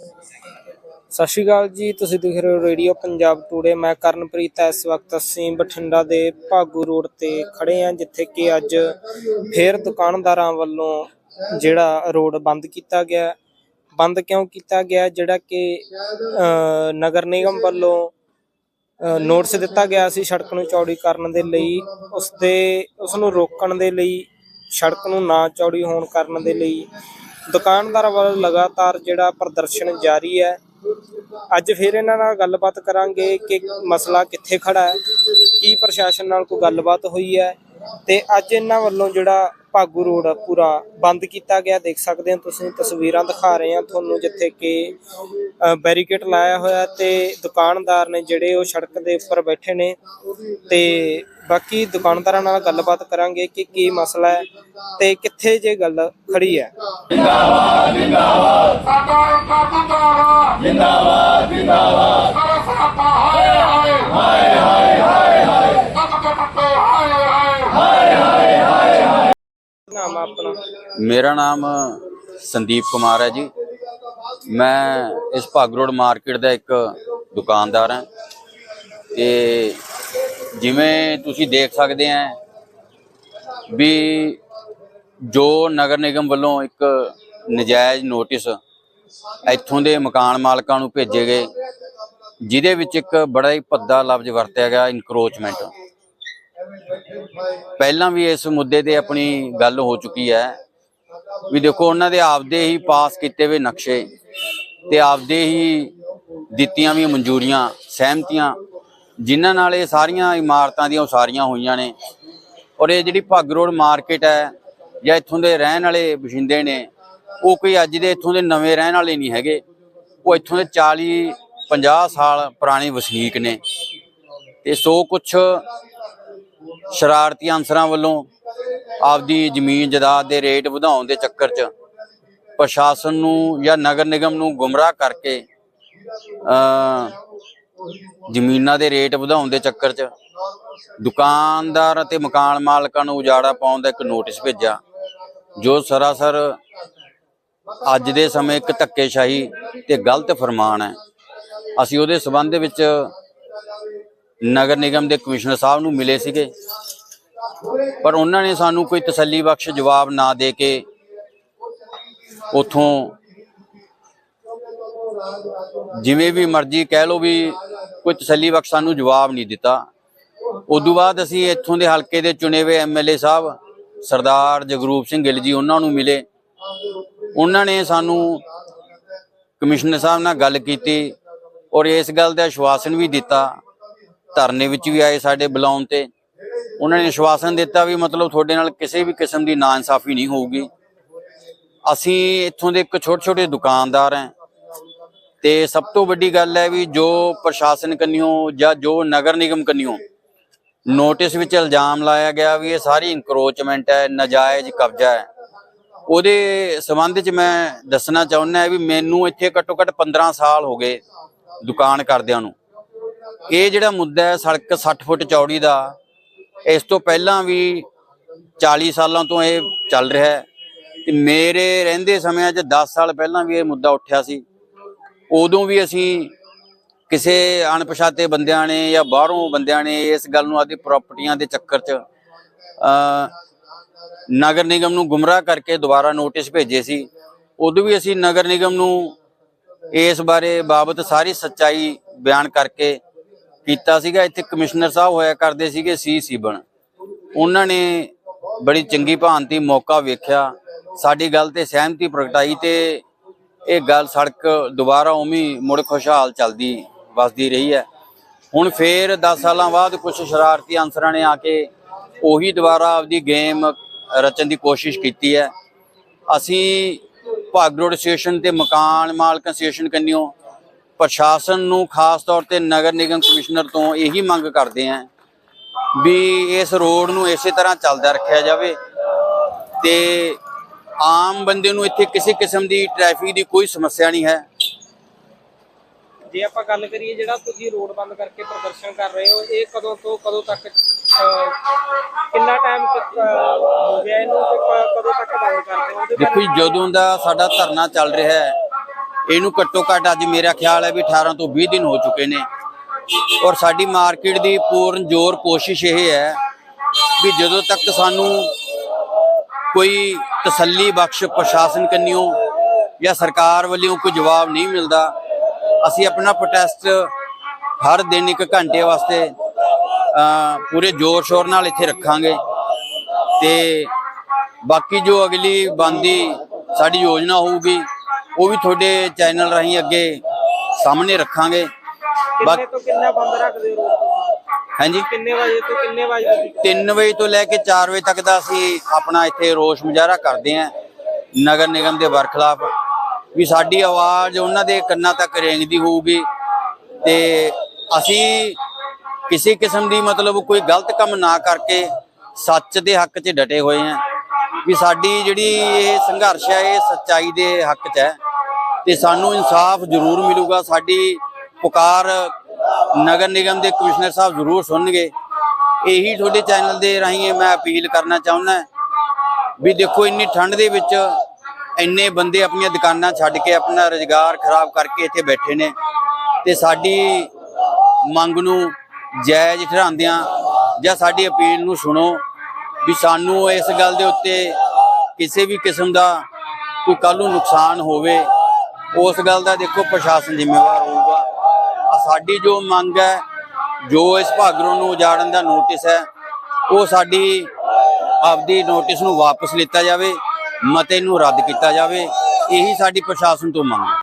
ਸਤਿ ਸ਼੍ਰੀ ਅਕਾਲ ਜੀ ਤੁਸੀਂ ਦੇਖ ਰਹੇ ਹੋ ਰੇਡੀਓ ਪੰਜਾਬ ਟੂਡੇ ਮੈਂ ਕਰਨਪ੍ਰੀਤ ਇਸ ਵਕਤ ਅਸੀਂ ਬਠਿੰਡਾ ਦੇ ਭਾਗੂ ਰੋਡ ਤੇ ਖੜੇ ਹਾਂ ਜਿੱਥੇ ਕਿ ਅੱਜ ਫੇਰ ਦੁਕਾਨਦਾਰਾਂ ਵੱਲੋਂ ਜਿਹੜਾ ਰੋਡ ਬੰਦ ਕੀਤਾ ਗਿਆ ਬੰਦ ਕਿਉਂ ਕੀਤਾ ਗਿਆ? ਜਿਹੜਾ ਕਿ ਅਹ, ਨਗਰ ਨਿਗਮ ਵੱਲੋਂ ਅਹ, ਨੋਟਿਸ ਦਿੱਤਾ ਗਿਆ ਸੀ ਸੜਕ ਨੂੰ ਚੌੜੀ ਕਰਨ ਦੇ ਲਈ। ਉਸ ਦੇ ਉਸ ਨੂੰ ਰੋਕਣ ਦੇ ਲਈ ਸੜਕ ਨੂੰ ਨਾ ਚੌੜੀ ਹੋਣ ਕਰਨ ਦੇ ਲਈ ਦੁਕਾਨਦਾਰਾਂ ਵੱਲੋਂ ਲਗਾਤਾਰ ਜਿਹੜਾ ਪ੍ਰਦਰਸ਼ਨ ਜਾਰੀ ਹੈ। ਅੱਜ ਫਿਰ ਇਹਨਾਂ ਨਾਲ ਗੱਲਬਾਤ ਕਰਾਂਗੇ ਕਿ ਮਸਲਾ ਕਿੱਥੇ ਖੜਾ ਹੈ, ਕੀ ਪ੍ਰਸ਼ਾਸਨ ਨਾਲ ਕੋਈ ਗੱਲਬਾਤ ਹੋਈ ਹੈ ਤੇ ਅੱਜ ਇਹਨਾਂ ਵੱਲੋਂ ਜਿਹੜਾ ਭਾਗੂ ਰੋਡ ਪੂਰਾ ਬੰਦ ਕੀਤਾ ਗਿਆ। ਦੇਖ ਸਕਦੇ ਹੋ ਤੁਸੀਂ, ਤਸਵੀਰਾਂ ਦਿਖਾ ਰਹੇ ਹਾਂ ਤੁਹਾਨੂੰ, ਜਿੱਥੇ ਕਿ ਬੈਰੀਕੇਡ ਲਾਇਆ ਹੋਇਆ ਤੇ ਦੁਕਾਨਦਾਰ ਨੇ ਜਿਹੜੇ ਉਹ ਸੜਕ ਦੇ ਉੱਪਰ ਬੈਠੇ ਨੇ। ਤੇ ਬਾਕੀ ਦੁਕਾਨਦਾਰਾਂ ਨਾਲ ਗੱਲਬਾਤ ਕਰਾਂਗੇ ਕਿ ਕੀ ਮਸਲਾ ਹੈ ਤੇ ਕਿੱਥੇ ਜੇ ਗੱਲ ਖੜੀ ਹੈ। ਸਾਡਾ ਇੱਕ ਜਿੰਦਾਬਾਦ। ਜਿੰਦਾਬਾਦ ਜਿੰਦਾਬਾਦ ਸਾਡਾ ਸਾਪਾ ਹਾਏ ਹਾਏ ਹਾਏ ਹਾਏ ਹਾਏ ਹਾਏ ਤੱਕ ਤੇ ਪੱਤੇ ਹਾਏ ਹਾਏ ਨਾਮ ਆ ਆਪਣਾ ਮੇਰਾ ਨਾਮ ਸੰਦੀਪ ਕੁਮਾਰ ਹੈ ਜੀ। ਮੈਂ ਇਸ ਭਾਗ ਰੋਡ ਮਾਰਕੀਟ ਦਾ ਇੱਕ ਦੁਕਾਨਦਾਰ ਹਾਂ। ਤੇ ਜਿਵੇਂ ਤੁਸੀਂ ਦੇਖ ਸਕਦੇ ਆ ਵੀ ਜੋ ਨਗਰ ਨਿਗਮ ਵੱਲੋਂ ਇੱਕ ਨਜਾਇਜ਼ ਨੋਟਿਸ ਇੱਥੋਂ ਦੇ ਮਕਾਨ ਮਾਲਕਾਂ ਨੂੰ ਭੇਜੇ ਗਏ, ਜਿਹਦੇ ਵਿੱਚ ਇੱਕ ਬੜਾ ਹੀ ਭੱਦਾ ਲਫ਼ਜ਼ ਵਰਤਿਆ ਗਿਆ ਇਨਕਰੋਚਮੈਂਟ ਪਹਿਲਾਂ ਵੀ ਇਸ ਮੁੱਦੇ ਤੇ ਆਪਣੀ ਗੱਲ ਹੋ ਚੁੱਕੀ ਹੈ। ਵੀ ਦੇਖੋ, ਉਹਨਾਂ ਦੇ ਆਪਦੇ ਹੀ ਪਾਸ ਕੀਤੇ ਹੋਏ ਨਕਸ਼ੇ ਤੇ ਆਪਦੇ ਹੀ ਦਿੱਤੀਆਂ ਵੀ ਮਨਜ਼ੂਰੀਆਂ, ਸਹਿਮਤੀਆਂ, ਜਿਨ੍ਹਾਂ ਨਾਲ ਇਹ ਸਾਰੀਆਂ ਇਮਾਰਤਾਂ ਦੀਆਂ ਉਸਾਰੀਆਂ ਹੋਈਆਂ ਨੇ। ਔਰ ਇਹ ਜਿਹੜੀ ਭੱਗ ਰੋਡ ਮਾਰਕੀਟ ਹੈ ਜਾਂ ਇੱਥੋਂ ਦੇ ਰਹਿਣ ਵਾਲੇ ਬਸ਼ਿੰਦੇ ਨੇ, ਉਹ ਕੋਈ ਅੱਜ ਦੇ ਇੱਥੋਂ ਦੇ ਨਵੇਂ ਰਹਿਣ ਵਾਲੇ ਨਹੀਂ ਹੈਗੇ। ਉਹ ਇੱਥੋਂ ਦੇ 40 50 ਸਾਲ ਪੁਰਾਣੇ ਵਸਨੀਕ ਨੇ। ਤੇ ਸੋ ਕੁਛ ਸ਼ਰਾਰਤੀ ਅਨਸਰਾਂ ਵੱਲੋਂ ਆਪਦੀ ਜ਼ਮੀਨ ਜਾਇਦਾਦ ਦੇ ਰੇਟ ਵਧਾਉਣ ਦੇ ਚੱਕਰ 'ਚ ਪ੍ਰਸ਼ਾਸਨ ਨੂੰ ਜਾਂ ਨਗਰ ਨਿਗਮ ਨੂੰ ਗੁੰਮਰਾਹ ਕਰਕੇ ਜ਼ਮੀਨਾਂ ਦੇ ਰੇਟ ਵਧਾਉਣ ਦੇ ਚੱਕਰ 'ਚ ਦੁਕਾਨਦਾਰ ਅਤੇ ਮਕਾਨ ਮਾਲਕਾਂ ਨੂੰ ਉਜਾੜਾ ਪਾਉਣ ਦਾ ਇੱਕ ਨੋਟਿਸ ਭੇਜਿਆ, ਜੋ ਸਰਾਸਰ ਅੱਜ ਦੇ ਸਮੇਂ ਇੱਕ ਧੱਕੇਸ਼ਾਹੀ ਤੇ ਗਲਤ ਫਰਮਾਨ ਹੈ। ਅਸੀਂ ਉਹਦੇ ਸਬੰਧ ਵਿੱਚ ਨਗਰ ਨਿਗਮ ਦੇ ਕਮਿਸ਼ਨਰ ਸਾਹਿਬ ਨੂੰ ਮਿਲੇ ਸੀਗੇ। ਪਰ ਉਹਨਾਂ ਨੇ ਸਾਨੂੰ ਕੋਈ ਤਸੱਲੀ ਬਖਸ਼ ਜਵਾਬ ਨਾ ਦੇ ਕੇ ਉਥੋਂ ਜਿਵੇਂ ਵੀ ਮਰਜ਼ੀ ਕਹਿ ਲਓ ਵੀ ਕੋਈ ਤਸੱਲੀ ਬਖਸ਼ ਸਾਨੂੰ ਜਵਾਬ ਨਹੀਂ ਦਿੱਤਾ। ਉਦੋਂ ਬਾਅਦ ਅਸੀਂ ਇੱਥੋਂ ਦੇ ਹਲਕੇ ਦੇ ਚੁਣੇ ਹੋਏ ਐਮਐਲਏ ਸਾਹਿਬ, ਸਰਦਾਰ ਜਗਰੂਪ ਸਿੰਘ ਗਿੱਲ ਜੀ ਉਹਨਾਂ ਨੂੰ ਮਿਲੇ। ਉਹਨਾਂ ਨੇ ਸਾਨੂੰ ਕਮਿਸ਼ਨਰ ਸਾਹਿਬ ਨਾਲ ਗੱਲ ਕੀਤੀ ਔਰ ਇਸ ਗੱਲ ਦਾ ਆਸ਼ਵਾਸਨ ਵੀ ਦਿੱਤਾ। ਧਰਨੇ ਵਿੱਚ ਵੀ ਆਏ ਸਾਡੇ ਬੁਲਾਉਣ ਤੇ। ਉਹਨਾਂ ਨੇ ਆਸ਼ਵਾਸਨ ਦਿੱਤਾ ਵੀ ਮਤਲਬ ਤੁਹਾਡੇ ਨਾਲ ਕਿਸੇ ਵੀ ਕਿਸਮ ਦੀ ਨਾ ਇਨਸਾਫ਼ੀ ਨਹੀਂ ਹੋਊਗੀ। ਅਸੀਂ ਇੱਥੋਂ ਦੇ ਇੱਕ ਛੋਟੇ ਛੋਟੇ ਦੁਕਾਨਦਾਰ ਹਾਂ ਤੇ ਸਭ ਤੋਂ ਵੱਡੀ ਗੱਲ ਹੈ ਵੀ ਜੋ ਪ੍ਰਸ਼ਾਸਨ ਕੰਨਿਓ ਜਾਂ ਜੋ ਨਗਰ ਨਿਗਮ ਕੰਨਿਓ ਨੋਟਿਸ ਵਿੱਚ ਇਲਜ਼ਾਮ ਲਾਇਆ ਗਿਆ ਵੀ ਇਹ ਸਾਰੀ ਇਨਕਰੋਚਮੈਂਟ ਹੈ, ਨਜਾਇਜ਼ ਕਬਜ਼ਾ ਹੈ। ਉਹਦੇ ਸੰਬੰਧ 'ਚ ਮੈਂ ਦੱਸਣਾ ਚਾਹੁੰਦਾ ਵੀ ਮੈਨੂੰ ਇੱਥੇ ਘੱਟੋ ਘੱਟ 15 ਸਾਲ ਹੋ ਗਏ ਦੁਕਾਨ ਕਰਦਿਆਂ ਨੂੰ। ਇਹ ਜਿਹੜਾ ਮੁੱਦਾ ਹੈ ਸੜਕ 60 ਫੁੱਟ ਚੌੜੀ ਦਾ ਇਸ ਤੋਂ ਪਹਿਲਾਂ ਵੀ 40 ਸਾਲਾਂ ਤੋਂ ਇਹ ਚੱਲ ਰਿਹਾ ਹੈ। ਤੇ ਮੇਰੇ ਰਹਿੰਦੇ ਸਮਿਆਂ 'ਚ 10 ਸਾਲ ਪਹਿਲਾਂ ਵੀ ਇਹ ਮੁੱਦਾ ਉੱਠਿਆ ਸੀ। ਉਦੋਂ ਵੀ ਅਸੀਂ ਕਿਸੇ ਅਣਪਛਾਤੇ ਬੰਦਿਆਂ ਨੇ ਜਾਂ ਬਾਹਰੋਂ ਬੰਦਿਆਂ ਨੇ ਇਸ ਗੱਲ ਨੂੰ ਆਦੀ ਪ੍ਰਾਪਰਟੀਆਂ ਦੇ ਚੱਕਰ 'ਚ ਨਗਰ ਨਿਗਮ ਨੂੰ ਗੁੰਮਰਾਹ ਕਰਕੇ ਦੁਬਾਰਾ ਨੋਟਿਸ ਭੇਜੇ ਸੀ। ਉਦੋਂ ਵੀ ਅਸੀਂ ਨਗਰ ਨਿਗਮ ਨੂੰ ਇਸ ਬਾਰੇ ਬਾਬਤ ਸਾਰੀ ਸੱਚਾਈ ਬਿਆਨ ਕਰਕੇ ਕੀਤਾ ਸੀਗਾ, ਇੱਥੇ ਕਮਿਸ਼ਨਰ ਸਾਹਿਬ ਹੋਇਆ ਕਰਦੇ ਸੀਗੇ ਸੀ ਸੀਬਨ ਉਹਨਾਂ ਨੇ ਬੜੀ ਚੰਗੀ ਭਾਂਤੀ ਮੌਕਾ ਵੇਖਿਆ। ਸਾਡੀ ਗੱਲ ਤੇ ਸਹਿਮਤੀ ਪ੍ਰਗਟਾਈ ਤੇ ਇਹ ਗੱਲ ਸੜਕ ਦੁਬਾਰਾ ਉਵੇਂ ਮੁੜ ਖੁਸ਼ਹਾਲ ਚੱਲਦੀ, ਵਸਦੀ ਰਹੀ ਹੈ। ਹੁਣ ਫੇਰ 10 ਸਾਲਾਂ ਬਾਅਦ ਕੁਝ ਸ਼ਰਾਰਤੀ ਅਨਸਰਾਂ ਨੇ ਆ ਕੇ ਉਹੀ ਦੁਬਾਰਾ ਆਪਦੀ ਗੇਮ ਰਚਣ ਦੀ ਕੋਸ਼ਿਸ਼ ਕੀਤੀ ਹੈ। ਅਸੀਂ ਭਾਗ ਰੋਡ ਸਟੇਸ਼ਨ ਤੇ ਮਕਾਨ ਮਾਲਕ ਐਸੋਸੀਏਸ਼ਨ ਕੰਨਿਓ ਪ੍ਰਸ਼ਾਸਨ ਨੂੰ ਖਾਸ ਤੌਰ ਤੇ ਨਗਰ ਨਿਗਮ ਕਮਿਸ਼ਨਰ ਤੋਂ ਇਹੀ ਮੰਗ ਕਰਦੇ ਆਂ ਵੀ ਇਸ ਰੋਡ ਨੂੰ ਇਸੇ ਤਰ੍ਹਾਂ ਚੱਲਦਾ ਰੱਖਿਆ ਜਾਵੇ ਤੇ ਆਮ ਬੰਦੇ ਨੂੰ ਇੱਥੇ ਕਿਸੇ ਕਿਸਮ ਦੀ ਟ੍ਰੈਫਿਕ ਦੀ ਕੋਈ ਸਮੱਸਿਆ ਨਹੀਂ ਹੈ। ਜੇ ਆਪਾਂ ਗੱਲ ਕਰੀਏ ਜਿਹੜਾ ਤੁਸੀਂ ਰੋਡ ਬੰਦ ਕਰਕੇ ਪ੍ਰਦਰਸ਼ਨ ਕਰ ਰਹੇ ਹੋ ਇਹ ਕਦੋਂ ਤੋਂ ਕਦੋਂ ਤੱਕ ਕਿੰਨਾ ਟਾਈਮ ਹੋ ਗਿਆ ਇਹਨੂੰ ਤੇ ਕਦੋਂ ਤੱਕ ਬੰਦ ਕਰਦੇ ਹੋ? ਦੇਖੋ ਜਦੋਂ ਦਾ ਸਾਡਾ ਧਰਨਾ ਚੱਲ ਰਿਹਾ ਹੈ ਇਹਨੂੰ ਘੱਟੋ ਘੱਟ ਅੱਜ ਮੇਰਾ ਖਿਆਲ ਹੈ ਵੀ 18 ਤੋਂ 20 ਦਿਨ ਹੋ ਚੁੱਕੇ ਨੇ। ਔਰ ਸਾਡੀ ਮਾਰਕੀਟ ਦੀ ਪੂਰਨ ਜ਼ੋਰ ਕੋਸ਼ਿਸ਼ ਇਹ ਹੈ ਵੀ ਜਦੋਂ ਤੱਕ ਸਾਨੂੰ ਕੋਈ ਤਸੱਲੀ ਬਖਸ਼ ਪ੍ਰਸ਼ਾਸਨ ਕੰਨਿਓ ਜਾਂ ਸਰਕਾਰ ਵੱਲੋਂ ਕੋਈ ਜਵਾਬ ਨਹੀਂ ਮਿਲਦਾ, ਅਸੀਂ ਆਪਣਾ ਪ੍ਰੋਟੈਸਟ ਹਰ ਦਿਨ ਇੱਕ ਘੰਟੇ ਵਾਸਤੇ ਪੂਰੇ ਜ਼ੋਰ ਸ਼ੋਰ ਨਾਲ ਇੱਥੇ ਰੱਖਾਂਗੇ। ਤੇ ਬਾਕੀ ਜੋ ਅਗਲੀ ਬੰਦੀ ਸਾਡੀ ਯੋਜਨਾ ਹੋਊਗੀ ਉਹ ਵੀ ਤੁਹਾਡੇ ਚੈਨਲ ਰਾਹੀਂ ਅੱਗੇ ਸਾਹਮਣੇ ਰੱਖਾਂਗੇ। ਕਿੰਨੇ ਤੋਂ ਕਿੰਨਾ ਬੰਦ ਰੱਖਦੇ ਹੋ ਹਾਂਜੀ। ਕਿੰਨੇ ਵਜੇ ਤੋਂ ਕਿੰਨੇ ਵਜੇ ਤੱਕ 3 ਵਜੇ ਤੋਂ ਲੈ ਕੇ 4 ਵਜੇ ਤੱਕ ਦਾ ਅਸੀਂ ਆਪਣਾ ਇੱਥੇ ਰੋਸ ਮੁਜ਼ਾਹਰਾ ਕਰਦੇ ਆਂ ਨਗਰ ਨਿਗਮ ਦੇ ਵਰਖਲਾਫ। ਵੀ ਸਾਡੀ ਆਵਾਜ਼ ਉਹਨਾਂ ਦੇ ਕੰਨਾਂ ਤੱਕ ਰੇਂਗਦੀ ਹੋਊਗੀ ਤੇ ਅਸੀਂ ਕਿਸੇ ਕਿਸਮ ਦੀ ਮਤਲਬ ਕੋਈ ਗਲਤ ਕੰਮ ਨਾ ਕਰਕੇ ਸੱਚ ਦੇ ਹੱਕ 'ਚ ਡਟੇ ਹੋਏ ਆਂ ਵੀ ਸਾਡੀ ਜਿਹੜੀ ਇਹ ਸੰਘਰਸ਼ ਹੈ ਇਹ ਸੱਚਾਈ ਦੇ ਹੱਕ 'ਚ ਹੈ। ਤੇ ਸਾਨੂੰ ਇਨਸਾਫ ਜ਼ਰੂਰ ਮਿਲੂਗਾ। ਸਾਡੀ ਪੁਕਾਰ ਨਗਰ ਨਿਗਮ ਦੇ ਕਮਿਸ਼ਨਰ ਸਾਹਿਬ ਜ਼ਰੂਰ ਸੁਣਨਗੇ। ਇਹੀ ਤੁਹਾਡੇ ਚੈਨਲ ਦੇ ਰਾਹੀਂ ਮੈਂ ਅਪੀਲ ਕਰਨਾ ਚਾਹੁੰਦਾ ਵੀ ਦੇਖੋ, ਇੰਨੀ ਠੰਡ ਦੇ ਵਿੱਚ ਇੰਨੇ ਬੰਦੇ ਆਪਣੀਆਂ ਦੁਕਾਨਾਂ ਛੱਡ ਕੇ ਆਪਣਾ ਰੁਜ਼ਗਾਰ ਖਰਾਬ ਕਰਕੇ ਇੱਥੇ ਬੈਠੇ ਨੇ ਤੇ ਸਾਡੀ ਮੰਗ ਨੂੰ ਜਾਇਜ਼ ਠਹਿਰਾਉਂਦਿਆਂ ਜਾਂ ਸਾਡੀ ਅਪੀਲ ਨੂੰ ਸੁਣੋ ਵੀ ਸਾਨੂੰ ਇਸ ਗੱਲ ਦੇ ਉੱਤੇ ਕਿਸੇ ਵੀ ਕਿਸਮ ਦਾ ਕੋਈ ਕੱਲ ਨੂੰ ਨੁਕਸਾਨ ਹੋਵੇ। ਉਸ ਗੱਲ ਦਾ ਦੇਖੋ ਪ੍ਰਸ਼ਾਸਨ ਜ਼ਿੰਮੇਵਾਰ ਹੋਊਗਾ। ਸਾਡੀ ਜੋ ਮੰਗ ਹੈ, ਜੋ ਇਸ ਭਾਗਰੋਂ ਨੂੰ ਉਜਾੜਨ ਦਾ ਨੋਟਿਸ ਹੈ, ਉਹ ਸਾਡੀ ਆਪਦੀ ਨੋਟਿਸ ਨੂੰ ਵਾਪਸ ਲਿੱਤਾ ਜਾਵੇ, ਮਤੇ ਨੂੰ ਰੱਦ ਕੀਤਾ ਜਾਵੇ, ਇਹੀ ਸਾਡੀ ਪ੍ਰਸ਼ਾਸਨ ਤੋਂ ਮੰਗ ਹੈ।